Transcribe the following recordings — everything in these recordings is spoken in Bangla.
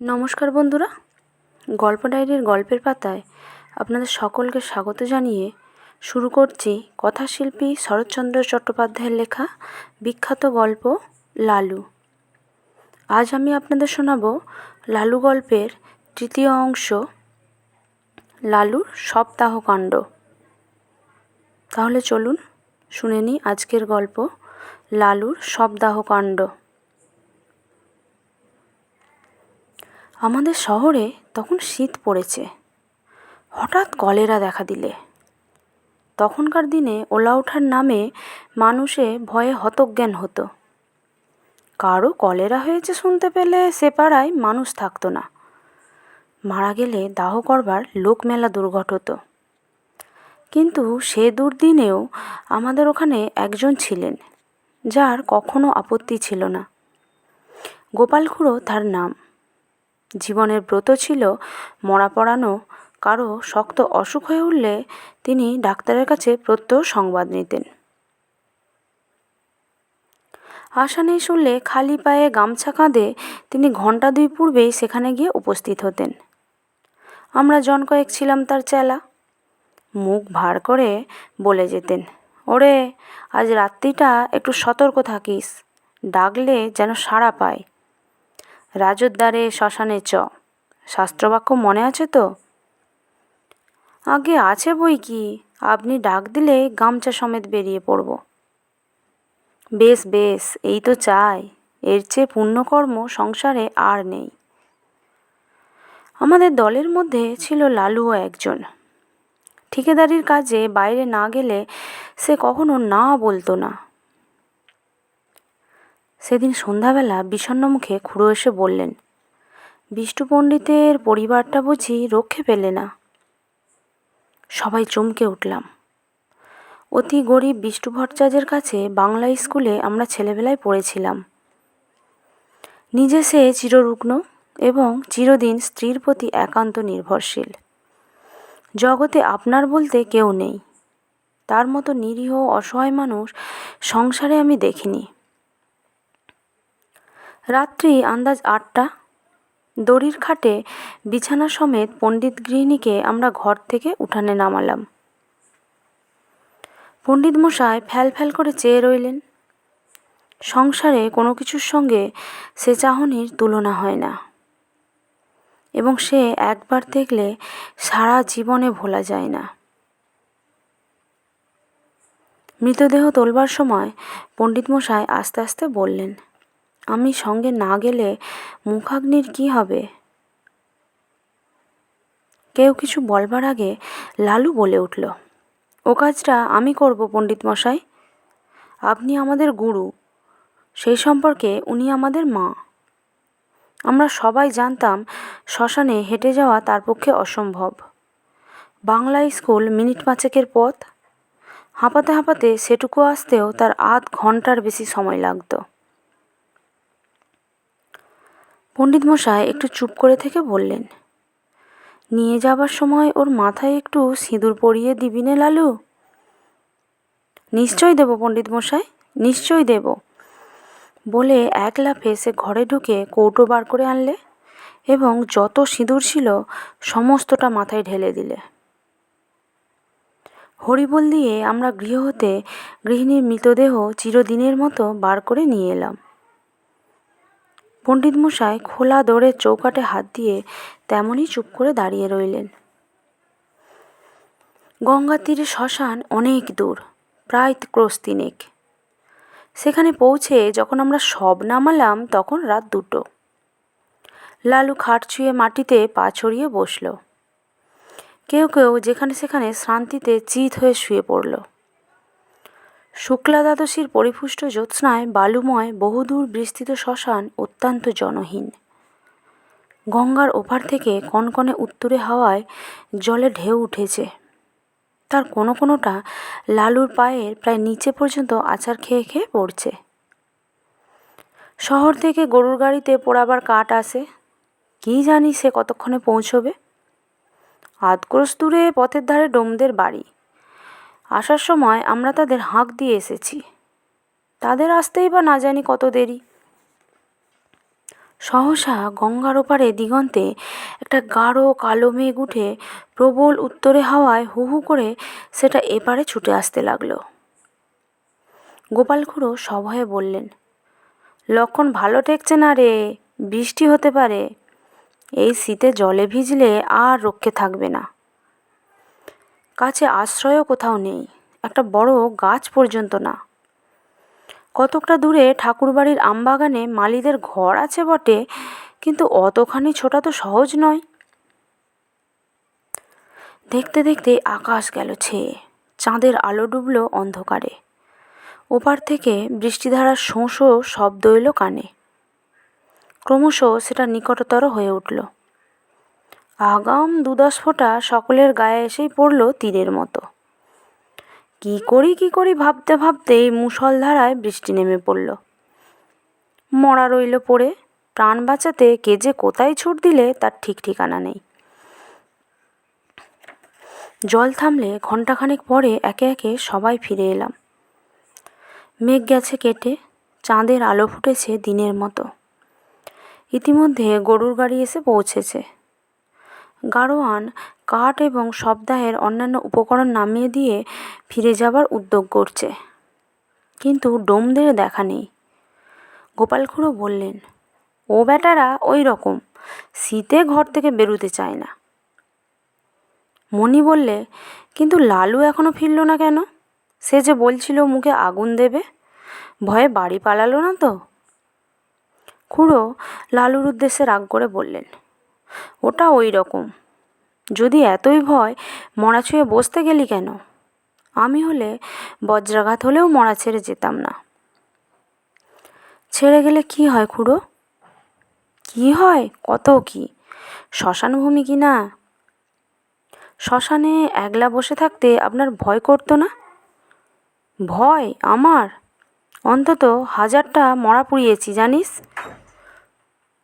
নমস্কার বন্ধুরা। গল্প ডায়েরির গল্পের পাতায় আপনাদের সকলকে স্বাগত জানিয়ে শুরু করছি কথাশিল্পী শরৎচন্দ্র চট্টোপাধ্যায়ের লেখা বিখ্যাত গল্প লালু। আজ আমি আপনাদের শোনাব লালু গল্পের তৃতীয় অংশ, লালুর সপ্তাহকাণ্ড। তাহলে চলুন শুনে নিই আজকের গল্প, লালুর সপ্তাহকাণ্ড। আমাদের শহরে তখন শীত পড়েছে। হঠাৎ কলেরা দেখা দিলে। তখনকার দিনে ওলা ওঠার নামে মানুষে ভয়ে হতজ্ঞান হতো। কারও কলেরা হয়েছে শুনতে পেলে সে পাড়ায় মানুষ থাকতো না। মারা গেলে দাহ করবার লোকমেলা দুর্ঘট হতো। কিন্তু সে দুর্দিনেও আমাদের ওখানে একজন ছিলেন, যার কখনো আপত্তি ছিল না। গোপাল খুড়ো তার নাম। জীবনের ব্রত ছিল, মরা পড়ানো, কারও শক্ত অসুখ হয়ে উঠলে তিনি ডাক্তারের কাছে প্রত্যহ সংবাদ নিতেন। আশা নেই শুনলে খালি পায়ে গামছা কাঁধে তিনি ঘণ্টা দুই পূর্বেই সেখানে গিয়ে উপস্থিত হতেন। আমরা জন কয়েক ছিলাম তার চেলা। মুখ ভার করে বলে যেতেন, ওরে, আজ রাত্রিটা একটু সতর্ক থাকিস, ডাকলে যেন সাড়া পায়। রাজদ্বারে শ্মশানে চ। শাস্ত্রবাক্য মনে আছে তো? আগে আছে বই কি? আপনি ডাক দিলে গামছা সমেত বেরিয়ে পড়ব। বেশ বেশ, এই তো চাই। এর চেয়ে পুণ্যকর্ম সংসারে আর নেই। আমাদের দলের মধ্যে ছিল লালুও একজন। ঠিকাদারির কাজে বাইরে না গেলে সে কখনো না বলতো না। সেদিন সন্ধ্যাবেলা বিষণ্ণ মুখে খুড়ো এসে বললেন বিষ্টু পণ্ডিতের পরিবারটা বুঝি রক্ষে পেলে না? সবাই চমকে উঠলাম। অতি গরিব বিষ্ণু ভট্টাচার্যের কাছে বাংলা স্কুলে আমরা ছেলেবেলায় পড়েছিলাম। নিজে সে চিররুগ্ন এবং চিরদিন স্ত্রীর প্রতি একান্ত নির্ভরশীল। জগতে আপনার বলতে কেউ নেই। তার মতো নিরীহ, অসহায় মানুষ সংসারে আমি দেখিনি। রাত্রি আন্দাজ আটটা। দড়ির খাটে বিছানা সমেত পণ্ডিত গৃহিণীকে আমরা ঘর থেকে উঠানে নামালাম। পণ্ডিত মশাই ফ্যাল ফ্যাল করে চেয়ে রইলেন। সংসারে কোনো কিছুর সঙ্গে সে চাহনির তুলনা হয় না। এবং সে একবার দেখলে সারা জীবনে ভোলা যায় না। মৃতদেহ তোলবার সময় পণ্ডিত মশাই আস্তে আস্তে বললেন আমি সঙ্গে না গেলে মুখাগ্নির কী হবে? কেউ কিছু বলবার আগে লালু বলে উঠল, ও কাজটা আমি করব, পণ্ডিত মশাই। আপনি আমাদের গুরু। সেই সম্পর্কে উনি আমাদের মা। আমরা সবাই জানতাম শ্মশানে হেঁটে যাওয়া তার পক্ষে অসম্ভব। বাংলা স্কুল মিনিট পাঁচেকের পথ। হাঁপাতে হাঁপাতে সেটুকু আসতেও তার আধ ঘণ্টার বেশি সময় লাগতো। পণ্ডিত মশাই একটু চুপ করে থেকে বললেন, নিয়ে যাবার সময় ওর মাথায় একটু সিঁদুর পরিয়ে দিবি নে লালু? নিশ্চয় দেব পণ্ডিত মশাই নিশ্চয় দেব। বলে এক লাফে সে ঘরে ঢুকে কৌটো বার করে আনলে এবং যত সিঁদুর ছিল সমস্তটা মাথায় ঢেলে দিলে। হরিবল দিয়ে আমরা গৃহ হতে গৃহিণীর মৃতদেহ চিরদিনের মতো বার করে নিয়ে এলাম। পণ্ডিত মশাই খোলা দৌড়ের চৌকাটে হাত দিয়ে তেমনই চুপ করে দাঁড়িয়ে রইলেন। গঙ্গা তীরে শ্মশান অনেক দূর, প্রায় ক্রোশ তিনেক। সেখানে পৌঁছে যখন আমরা সব নামালাম, তখন রাত দুটো। লালু খাট ছুঁয়ে মাটিতে পা ছড়িয়ে বসল। কেউ কেউ যেখানে সেখানে শ্রান্তিতে চিত হয়ে শুয়ে পড়ল। শুক্লা দ্বাদশীর পরিপুষ্ট জ্যোৎস্নায় বালুময়, বহুদূর বিস্তৃত শ্মশান অত্যন্ত জনহীন। গঙ্গার ওপার থেকে কনকনে উত্তরে হাওয়ায় জলে ঢেউ উঠেছে। তার কোনো কোনোটা লালুর পায়ের প্রায় নিচে পর্যন্ত আচার খেয়ে খেয়ে পড়ছে। শহর থেকে গরুর গাড়িতে পোড়াবার কাঠ আসে কী জানি সে কতক্ষণে পৌঁছবে? আধক্রোশ দূরে পথের ধারে ডোমদের বাড়ি। আসার সময় আমরা তাদের হাঁক দিয়ে এসেছি। তাদের আসতেই বা না জানি কত দেরি। সহসা গঙ্গার ওপারে দিগন্তে একটা গাঢ় কালো মেঘ উঠে প্রবল উত্তরে হাওয়ায় হু হু করে সেটা এপারে ছুটে আসতে লাগল। গোপাল খুড়ো সভয়ে বললেন, লক্ষণ ভালো ঠেকছে না রে, বৃষ্টি হতে পারে। এই শীতে জলে ভিজলে আর রক্ষে থাকবে না। কাছে আশ্রয়ও কোথাও নেই, একটা বড় গাছ পর্যন্ত না। কতকটা দূরে ঠাকুরবাড়ির আমবাগানে মালিদের ঘর আছে বটে, কিন্তু অতখানি ছোটা তো সহজ নয়। দেখতে দেখতে আকাশ গেল ছেয়ে চাঁদের আলো ডুবলো অন্ধকারে। ওপার থেকে বৃষ্টিধারার শোঁ শোঁ শব্দ এলো কানে। ক্রমশ সেটা নিকটতর হয়ে উঠল। আগাম দু দশ ফোঁটা সকলের গায়ে এসেই পড়ল তীরের মতো। কি করি কি করি ভাবতে ভাবতেই মুষলধারায় বৃষ্টি নেমে পড়ল। মরা রইল পড়ে, প্রাণ বাঁচাতে কে যে কোথায় ছুট দিলে তার ঠিক ঠিকানা নেই। জল থামলে ঘণ্টাখানেক পরে একে একে সবাই ফিরে এলাম। মেঘ গেছে কেটে, চাঁদের আলো ফুটেছে দিনের মতো। ইতিমধ্যে গরুর গাড়ি এসে পৌঁছেছে। গাড়োয়ান কাঠ এবং সপ্তাহের অন্যান্য উপকরণ নামিয়ে দিয়ে ফিরে যাবার উদ্যোগ করছে। কিন্তু ডোমদের দেখা নেই। গোপাল খুড়ো বললেন, ও বেটারা ওই রকম, শীতে ঘর থেকে বেরোতে চায় না। মণি বললে, কিন্তু লালু এখনও ফিরল না কেন? সে যে বলছিল মুখে আগুন দেবে, ভয়ে বাড়ি পালালো না তো? খুড়ো লালুর উদ্দেশ্যে রাগ করে বললেন ওটা ওই রকম। যদি এতই ভয়, মরা ছুঁয়ে বসতে গেলি কেন? আমি হলে বজ্রাঘাত হলেও মরা ছেড়ে যেতাম না। ছেড়ে গেলে কি হয় খুড়ো? কি হয়? কত কি? শ্মশান ভূমি কি না? শ্মশানে একলা বসে থাকতে আপনার ভয় করতো না? ভয় আমার? অন্তত হাজারটা মরা পুড়িয়েছি, জানিস?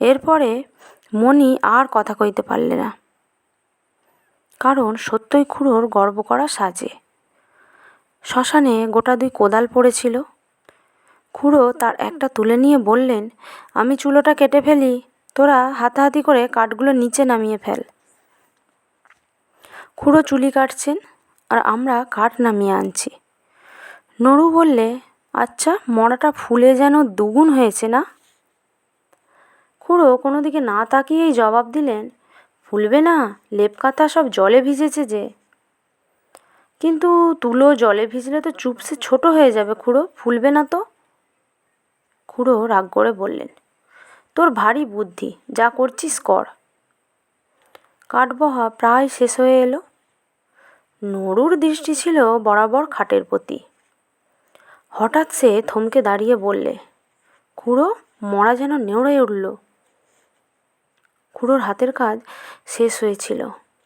এরপরে মণি আর কথা কইতে পারলে না। কারণ সত্যই খুড়োর গর্ব করা সাজে। শ্মশানে গোটা দুই কোদাল পড়েছিল। খুড়ো তার একটা তুলে নিয়ে বললেন, আমি চুলোটা কেটে ফেলি, তোরা হাতাহাতি করে কাঠগুলো নিচে নামিয়ে ফেল। খুড়ো চুলি কাটছেন আর আমরা কাঠ নামিয়ে আনছি। নড়ু বললে আচ্ছা মড়াটা ফুলে যেন দুগুণ হয়েছে না? খুড়ো কোনো দিকে না তাকিয়েই জবাব দিলেন, ফুলবে না লেপ কাঁথা সব জলে ভিজেছে যে। কিন্তু তুলো জলে ভিজলে তো চুপসে ছোট হয়ে যাবে খুড়ো, ফুলবে না তো? খুড়ো রাগ করে বললেন, তোর ভারী বুদ্ধি, যা করছিস কর। কাঠবহা প্রায় শেষ হয়ে এলো। নরুর দৃষ্টি ছিল বরাবর খাটের প্রতি। হঠাৎ সে থমকে দাঁড়িয়ে বললে, খুড়ো, মরা যেন নেউড়ে উঠল। খুড়োর হাতের কাজ শেষ হয়েছিল।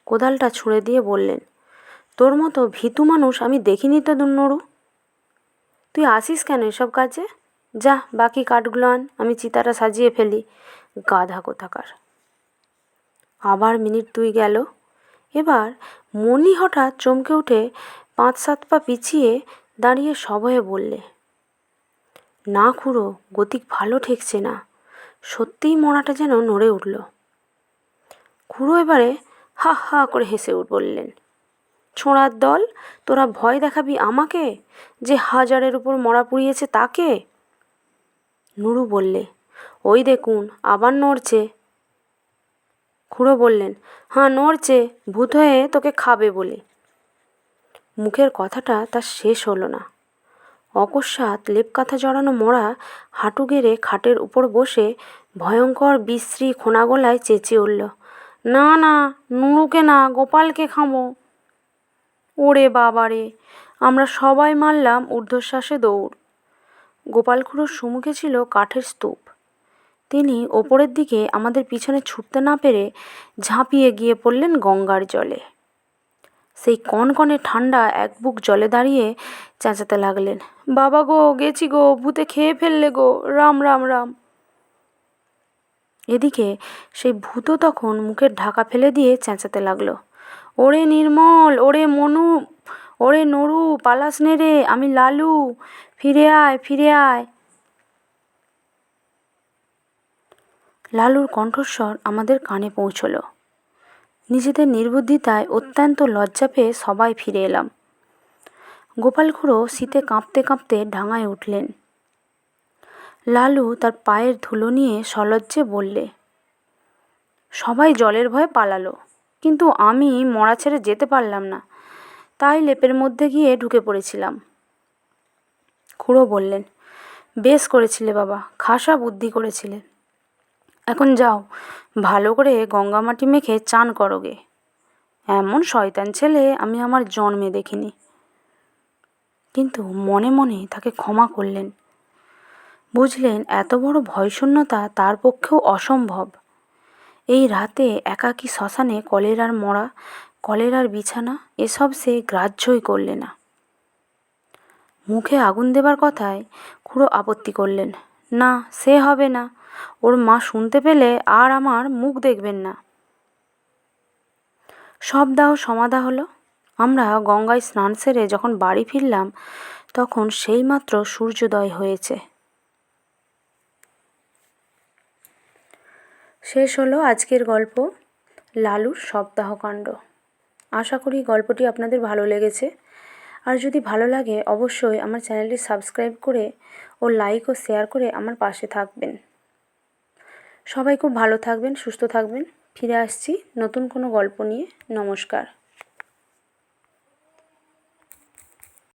কোদালটা ছুঁড়ে দিয়ে বললেন, তোর মতো ভীতু মানুষ আমি দেখিনি তো নড়ু তুই আসিস কেন এসব কাজে? যা, বাকি কাঠগুলো আন, আমি চিতাটা সাজিয়ে ফেলি গাধা কোথাকার। আবার মিনিট দুই গেল। এবার মনি হঠাৎ চমকে উঠে পাঁচ সাত পা পিছিয়ে দাঁড়িয়ে সভয়ে বললে, না খুড়ো, গতিক ভালো ঠেকছে না। সত্যিই মরাটা যেন নড়ে উঠল। খুড়ো এবারে হা হা করে হেসে উঠ বললেন, ছোঁড়ার দল, তোরা ভয় দেখাবি আমাকে? যে হাজারের উপর মরা পুড়িয়েছে তাকে? নুরু বললে, ওই দেখুন, আবার নড়ছে। খুড়ো বললেন, হাঁ, নড়ছে, ভূত হয়ে তোকে খাবে বলে। মুখের কথাটা তার শেষ হলো না। অকস্মাৎ লেপকাথা জড়ানো মরা হাঁটু গেড়ে খাটের উপর বসে ভয়ঙ্কর বিশ্রী খোনা গলায় চেঁচিয়ে উঠল। না না নুরুকে না, গোপালকে খামো। ওরে বাবারে আমরা সবাই মারলাম ঊর্ধ্বশ্বাসে দৌড়। গোপাল খুড়োর সম্মুখে ছিল কাঠের স্তূপ। তিনি ওপরের দিকে আমাদের পিছনে ছুটতে না পেরে ঝাঁপিয়ে গিয়ে পড়লেন গঙ্গার জলে। সেই কনকনে ঠান্ডা এক বুক জলে দাঁড়িয়ে চেঁচাতে লাগলেন, বাবা গো, গেছি গো, ভূতে খেয়ে ফেললে গো, রাম রাম রাম। এদিকে সেই ভূত তখন মুখের ঢাকা ফেলে দিয়ে চেঁচাতে লাগল। ওরে নির্মল, ওরে মনু, ওরে নরু, পালাস নে রে, আমি লালু, ফিরে আয় ফিরে আয়। লালুর কণ্ঠস্বর আমাদের কানে পৌঁছল। নিজেদের নির্বুদ্ধিতায় অত্যন্ত লজ্জা পেয়ে সবাই ফিরে এলাম। গোপাল খুড়ো শীতে কাঁপতে কাঁপতে ডাঙায় উঠলেন। লালু তার পায়ের ধুলো নিয়ে সলজ্জে বললে, সবাই জলের ভয়ে পালালো, কিন্তু আমি মরা ছেড়ে যেতে পারলাম না। তাই লেপের মধ্যে গিয়ে ঢুকে পড়েছিলাম। খুড়ো বললেন, বেশ করেছিলে বাবা, খাসা বুদ্ধি করেছিলে। এখন যাও, ভালো করে গঙ্গা মাটি মেখে চান করোগে এমন শয়তান ছেলে আমি আমার জন্মে দেখিনি। কিন্তু মনে মনে তাকে ক্ষমা করলেন। বুঝলেন, এত বড় ভয়শূন্যতা তার পক্ষেও অসম্ভব। এই রাতে একাকী শ্মশানে কলেরার মরা, কলেরার বিছানা, এসব সে গ্রাহ্যই করলে না। মুখে আগুন দেবার কথায় খুড়ো আপত্তি করলেন, না, সে হবে না। ওর মা শুনতে পেলে আর আমার মুখ দেখবেন না। সব দাহ সমাধা হলো। আমরা গঙ্গায় স্নান সেরে যখন বাড়ি ফিরলাম, তখন সেইমাত্র সূর্যোদয় হয়েছে। শেষ হলো আজকের গল্প, লালুর সপ্তাহকাণ্ড। আশা করি গল্পটি আপনাদের ভালো লেগেছে। আর যদি ভালো লাগে, অবশ্যই আমার চ্যানেলটি সাবস্ক্রাইব করে ও লাইক ও শেয়ার করে আমার পাশে থাকবেন। সবাই খুব ভালো থাকবেন, সুস্থ থাকবেন। ফিরে আসছি নতুন কোনো গল্প নিয়ে। নমস্কার।